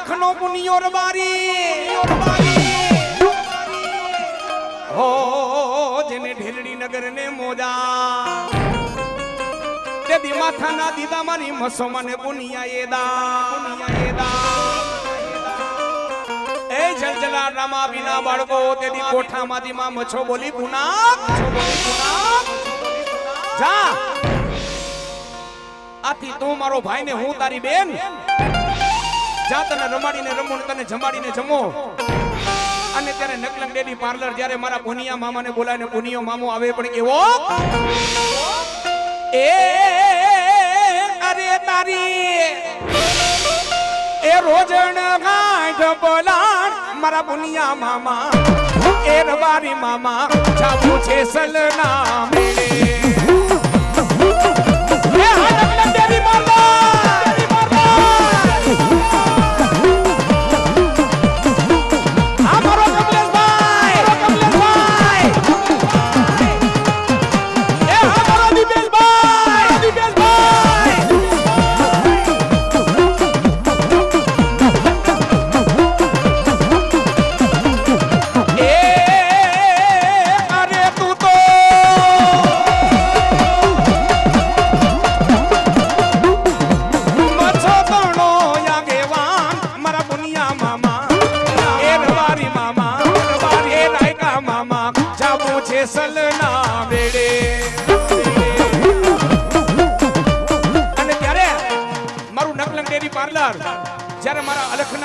લાખનો પુનિયોર બારી. હો, જેને ઢેરડી નગર ને મોજા. તે દી માથાના દીદા મારી મસો મને પુનિયા એદા પુનિયા એદા એ જલજલા રામા વિના બાળકો તેદી કોઠામાંથી માં મછો બોલી પુના જા. આથી તું મારો ભાઈ ને હું તારી બેન. જા તને રમાડીને રમો તને જમાડીને જમો. અને ત્યારે નકલંગ ડેડી પાર્લર જ્યારે મારા પુનિયા મામાને બોલાવીને પુનિયો મામો આવે પણ કેવો એ, અરે તારી, એ રોજણ ગાંઠ બોલાણ મારા પુનિયા મામા એ રબારી મામા, જાવું છે સલના મેળે.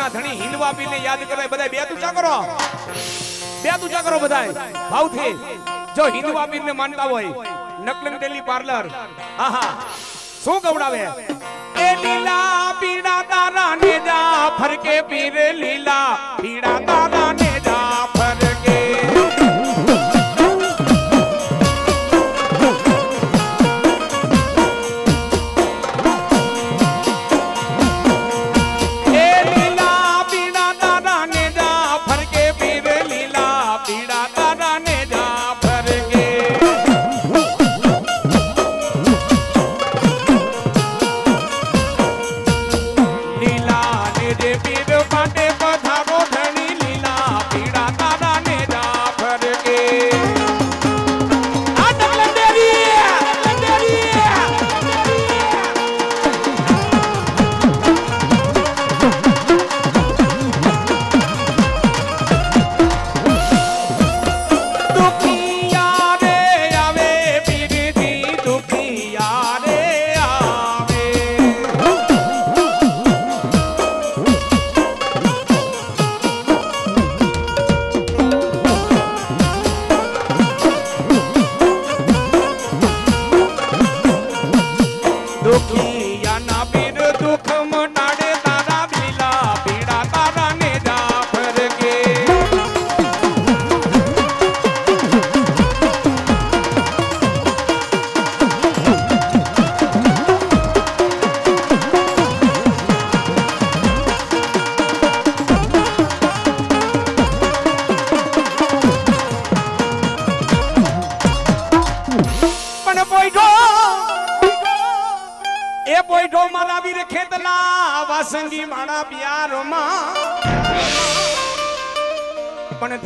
અલખના ધણી હિલવા પીને યાદ કરે બધા બે તું ચાકરો બે તું ચાકરો બધાય. ભાવથી, જો હિલવા પીને માનતા હોય, નકલન તેલી પાર્લર. આહા, શું ગવડાવે? એ લીલા પીડા તારા ને જા, ફરકે પીર લીલા પીડા તારા ને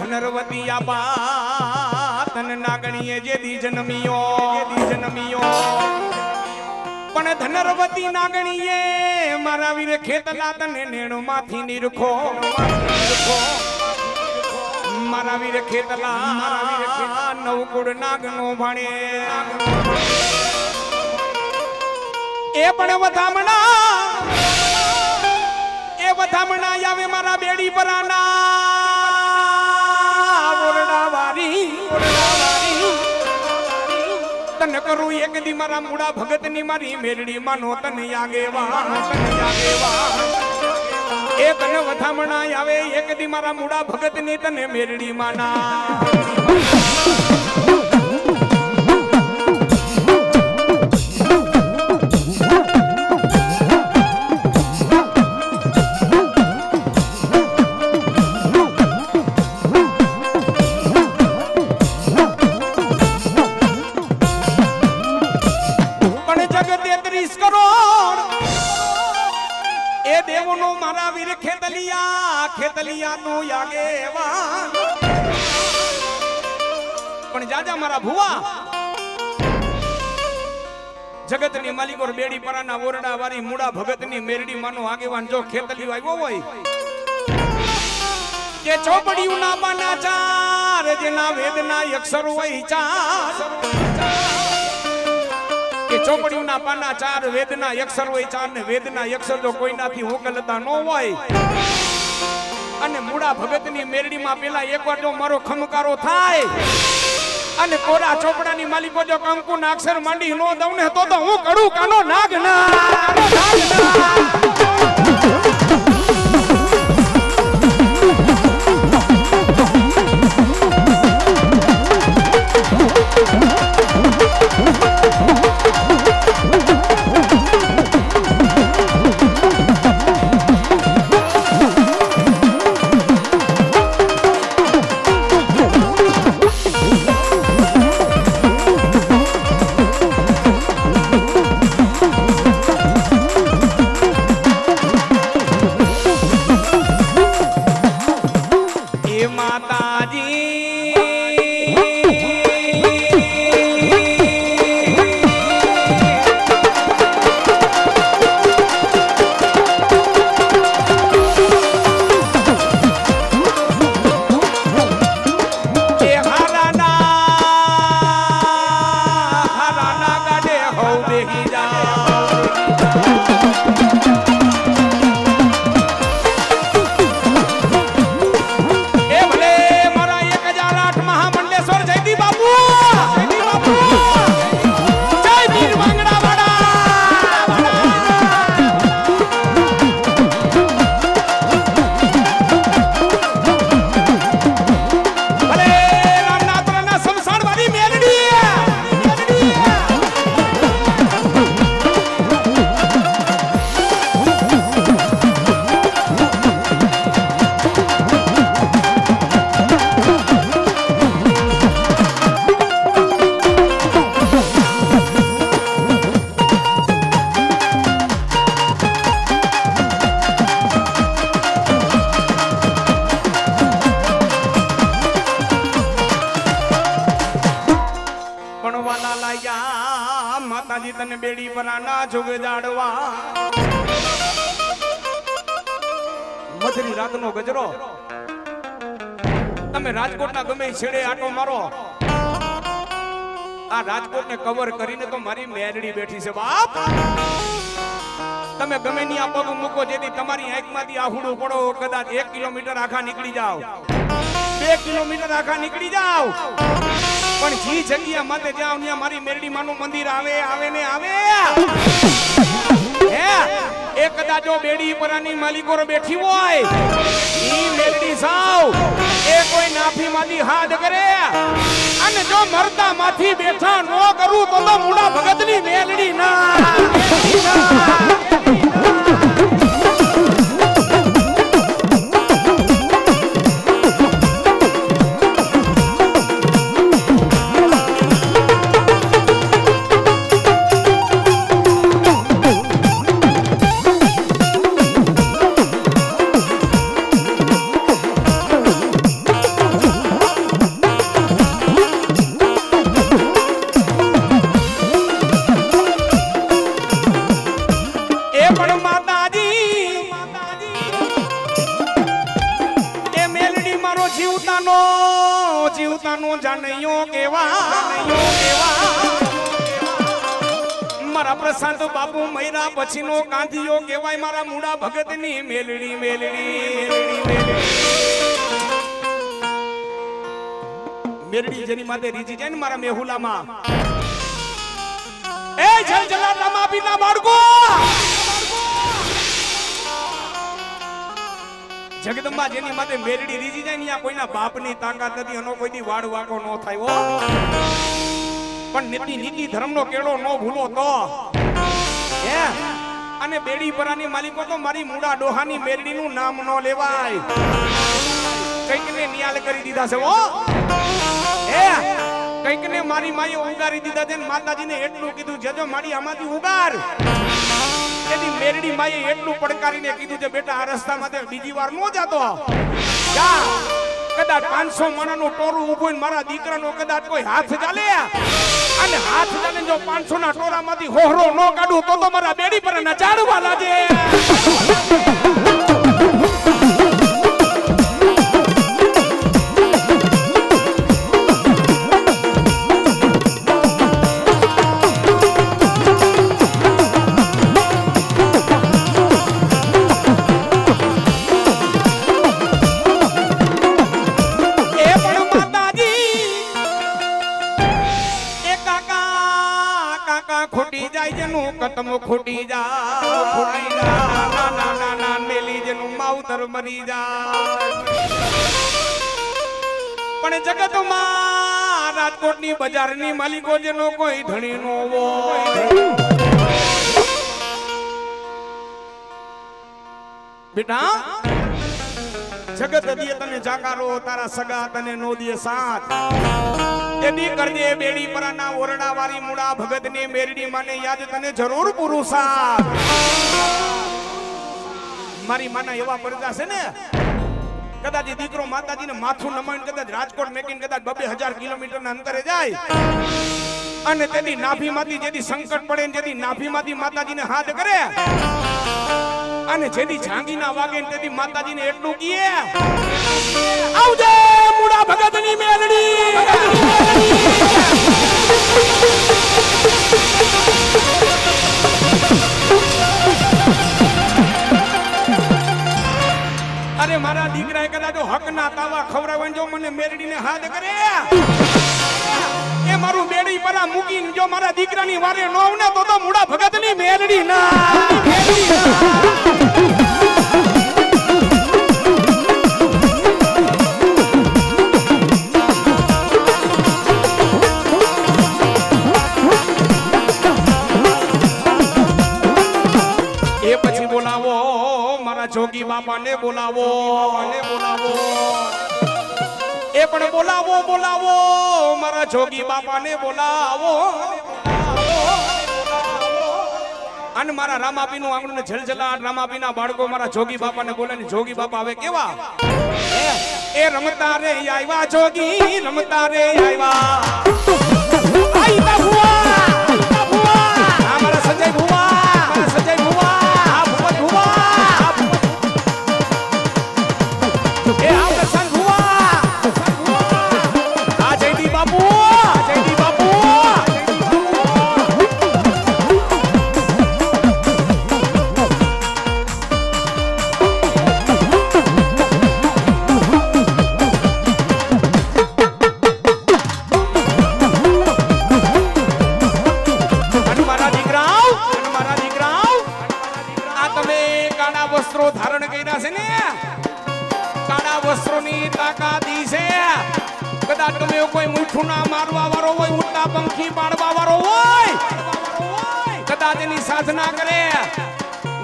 પણ ધનરવતી આબા તન નાગણીએ જે દી જન્મિયો. જે દી જન્મિયો. પણ ધનરવતી નાગણીએ મારા વીર ખેતલા તને નેણો માંથી નિરખો. મારા વીર ખેતલા નવકુળ નાગનો ભણે. એ પણ વધામણા. એ વધામણા આવે મારા બેડી પરાના. તને કરું એક દી મારા મૂળા ભગતની મારી મેરડી માનો તને યાગેવા આગેવા એ તને વધામણા આવે, એક દી મારા મૂડા ભગતની તને મેરડી માના પણ જગ કરોડ. એ દેવ દેવનો મારા વીર ખેતલિયા, ખેતલિયાનું યાગેવાન પણ જાજા મારા ભુવા, જગતની માલિકોર બેડી પરાના ઓરડા વાળી મૂડા ભગતની મેરડી માનો આગેવાન જો ખેતલિયો આવ્યો હોય, કે ચોપડિયું ના પાના ચાર, જેના વેદના અક્ષર હોય ચાર. કે ચોપડિયું પાના ચાર, વેદના અક્ષર હોય, ચાર ને વેદના અક્ષર જો કોઈનાથી ઉકલતા ન હોય, અને મૂળા ભગતની મેરડીમાં પેલા એકવાર જો મારો ખમકારો થાય, અને કોરા ચોપડાની માલિકો જો કંકુના અક્ષર માંડી નો દઉં ને, તો તો હું કડું કાનો નાગ ના ગજરો. તમે રાજકોટના ગમે છેડે આટો મારો. આ રાજકોટને કવર કરીને તો મારી મેરડી બેઠી છે, બાપ. તમે ગમે ની આ પગ મૂકો જેથી તમારી આંખમાંથી આહુડું પડો, કદાચ એક કિલોમીટર આખા નીકળી જાઓ. બે કિલોમીટર આખા નીકળી જાઓ. પણ જી જગ્યા માટે જાઓ ત્યાં મારી મેરડી માનું મંદિર આવે આવે ને આવે. હે? એ કદાચ જો બેડી પરાની માલિકો બેઠી હોય, ઈ મેલડી સાવ, એ કોઈ નાફી માંથી હાથ કરે. અને જો મરતા માંથી બેઠા નો કરું તો તો મુડા ભગતની મેલડી ના. જીવતાનો જાણ્યો કેવા? મારા પ્રશાંત બાપુ મૈરા પછીનો કાંધિયો કેવાય મારા મૂળા ભગતની મેલડી મેલડી મેરડી જેની માથે રીજી જાય ને મારા મેહુલામાં. એ જલ જલારામા પીના જગદંબા જેની માથે મેરડી રીજી જાય ને ત્યાં કોઈના બાપની તાકાત નથી એનો કોઈથી વાડ વાકો ન થાય પણ નીતિ નીતિ ધર્મનો કેળો નો ભૂલો તો. હે? અને બેડી પરાની માલિકો તો મારી મૂડા ડોહાની મેરડીનું નામ ન લેવાય. કંઈક ને નિયાલ કરી દીધા છે ઓ હે? કંઈક ને મારી માએ ઉગારી દીધા છે માતાજીને એટલું કીધું, જજો મારી આમાંથી ઉગાર. મેરડી માએ એટલું પડકારીને કીધું છે, બેટા, આ રસ્તામાંથી બીજી વાર નો જાતો જા. કદાચ પાંચસો માણાનું ટોરું ઊભું ને મારા દીકરાનો કદાચ કોઈ હાથ ચાલે. અને હાથ ચાલે જો પાંચસો ના ટોરામાંથી હોહરો નો કાઢું, તો તો મારા બેડી પર નચાડવા લાગે. મરી જાય. પણ જગતમાં રાજકોટની બજારની માલિકો જેનો કોઈ ધણી નો બેટા, જગત દિયે તને જાકારો, તારા સગા તને નો દિયે સાથ. તેદી કરજે બેડી પરાના ઓરડા વાળી મૂળા ભગતની મેરડી માને યાદ તને જરૂર પૂરું સાથ. મારી માના એવા પરજા છે ને, કદાચ એ દીકરો માતાજીને માથું નમાવીને કદાચ રાજકોટ મેકીને કદાચ બબે હજાર કિલોમીટરના અંતરે જાય, અને તેની નાભીમાંથી જેથી સંકટ પડે ને જેથી નાભીમાંથી માતાજીને હાથ કરે, અને જેથી જાંગીના વાગે ને તેથી માતાજીને એટલું કીએ, આવજે મુડા ભગતની મેલડી! અરે મારા દીકરાએ કદાચ હક હકના તાવા ખવડાવે જો મને મેરડીને હાથ કરે. એ મારું બેડી પરા મૂકીને જો મારા દીકરાની વારે નો ને તો તો મુડા ભગતની મેરડી ના. જોગી બાપાને બોલાવો. અને મારા રામાપી નું આંગણું જલજલાટ રામાપી ના બાળકો મારા જોગી બોલે ને જોગી બાપા હવે કેવા? એ રમતા રે આવ્યા જોગી રમતા રે આવ્યા સાધના કરે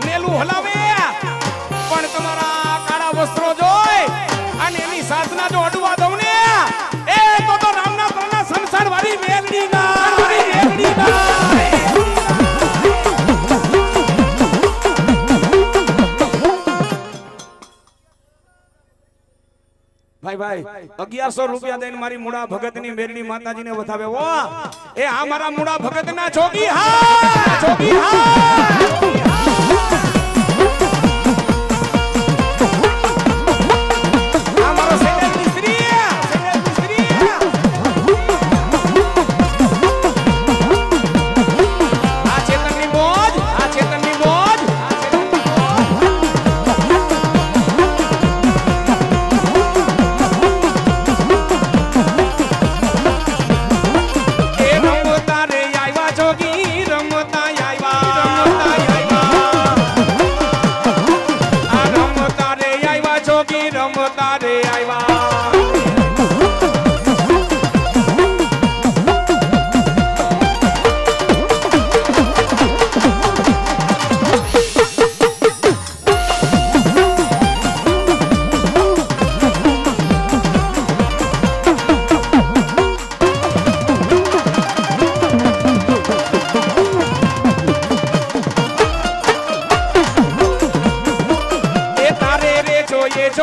નેલું હલાવે. પણ તમારા કાળા વસ્ત્રો જોઈ અને એની સાધના જો અડવા અગિયારસો રૂપિયા દઈને મારી મુડા ભગતની માતાજી ને વધાવે ઓ એ આ મારા મુડા ભગત ના જોગી હા છોકી હા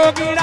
talking